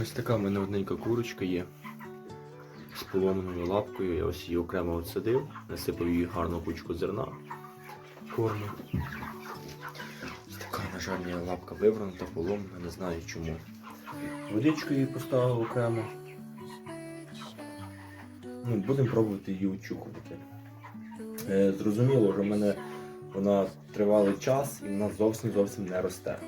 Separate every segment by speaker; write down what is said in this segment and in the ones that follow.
Speaker 1: Ось така в мене одненька курочка є. З поломаною лапкою. Я ось її окремо відсадив, насипав її гарну кучку зерна. Корму. Ось така, на жаль, лапка вивернута, поломана, не знаю чому. Водичку її поставив окремо. Ну, будемо пробувати її очухувати. Е, зрозуміло, що в мене вона тривалий час і вона зовсім зовсім не росте.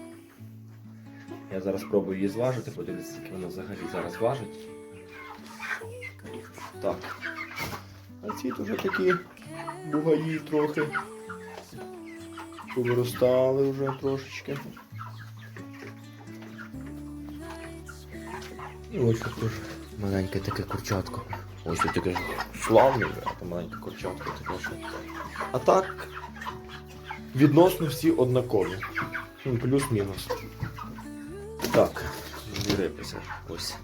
Speaker 1: Я зараз спробую її зважити, подивитися, скільки вона взагалі зараз важить. Так. А цвіт уже такі бугаї трохи. Повиростали вже трошечки. І ось тут маленьке таке курчатко. Ось тут таке славне, а то маленьке курчатко таке що. А так, відносно всі однакові. Ну, Плюс-мінус. Так, дивитися. Ось.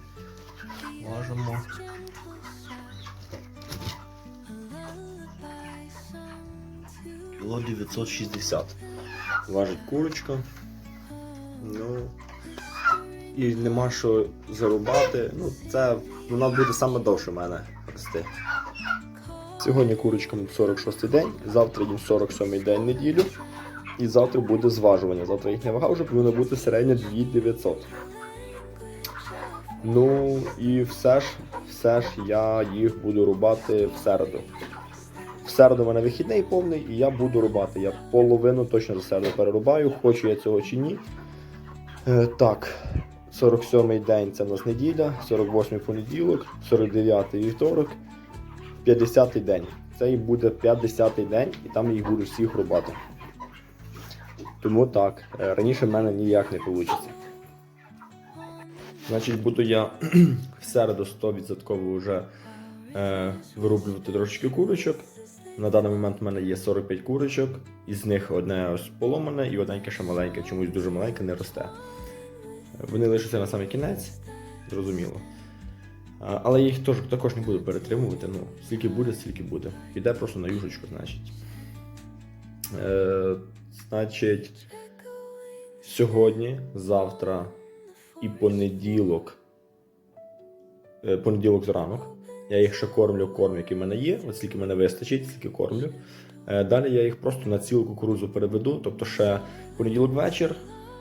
Speaker 1: Важимо. Кіло 960. Важить курочка. Ну. І нема що зарубати. Ну, це вона буде саме довше в мене рости. Сьогодні курочкам 46 день, завтра їм 47 день неділю. І завтра буде зважування. Завтра їхня вага вже повинна бути середня 2900. Ну і все ж, все ж я їх буду рубати в середу. В середу мене вихідний повний, і я буду рубати. Я половину точно за середу перерубаю, хочу я цього чи ні. Е, так, 47-й день це в нас неділя, 48-й понеділок, 49-й вівторок, 50-й день. Це і буде 50-й день, і там їх буду всіх рубати. Тому так, е, раніше в мене ніяк не вийде. Значить, буду я в середу 100% вже е, вирублювати трошечки курочок. На даний момент в мене є 45 курочок, із них одне ось поломане і одненьке ще маленьке, чомусь дуже маленьке не росте. Вони лишаться на самий кінець, зрозуміло. Але я їх також не буду перетримувати. Ну, скільки буде, стільки буде. Піде просто на юшечку, значить. Е, значить, сьогодні, завтра і понеділок. Е, понеділок зранок. Я їх ще кормлю корм, який в мене є, от скільки мене вистачить, стільки кормлю. Е, Далі я їх просто на цілу кукурудзу переведу, тобто ще понеділок вечір,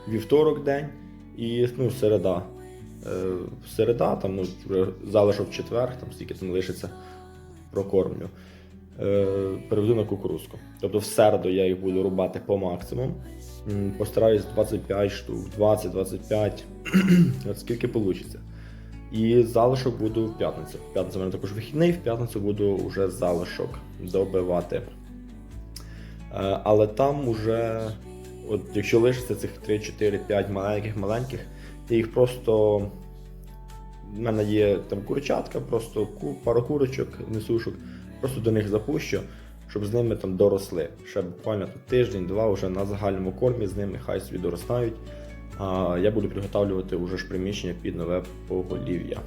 Speaker 1: вівторок день і ну, середа. Е, Середа, там ну, залишок четвер, там стільки там лишиться, прокормлю. Е, Переведу на кукурузку. Тобто в середу я їх буду рубати по максимуму. Постараюсь 25 штук, 20-25, от скільки вийде. І залишок буду в п'ятницю. В п'ятницю в мене також вихідний, в п'ятницю буду вже залишок добивати. Е, Але там уже, от якщо лишиться цих 3, 4, 5 маленьких-маленьких, я їх просто. У мене є там курчатка, просто пару курочок, несушок, просто до них запущу, щоб з ними там доросли. Ще буквально тиждень-два вже на загальному кормі з ними хай собі доростають. А я буду приготовлювати вже ж приміщення під нове поголів'я.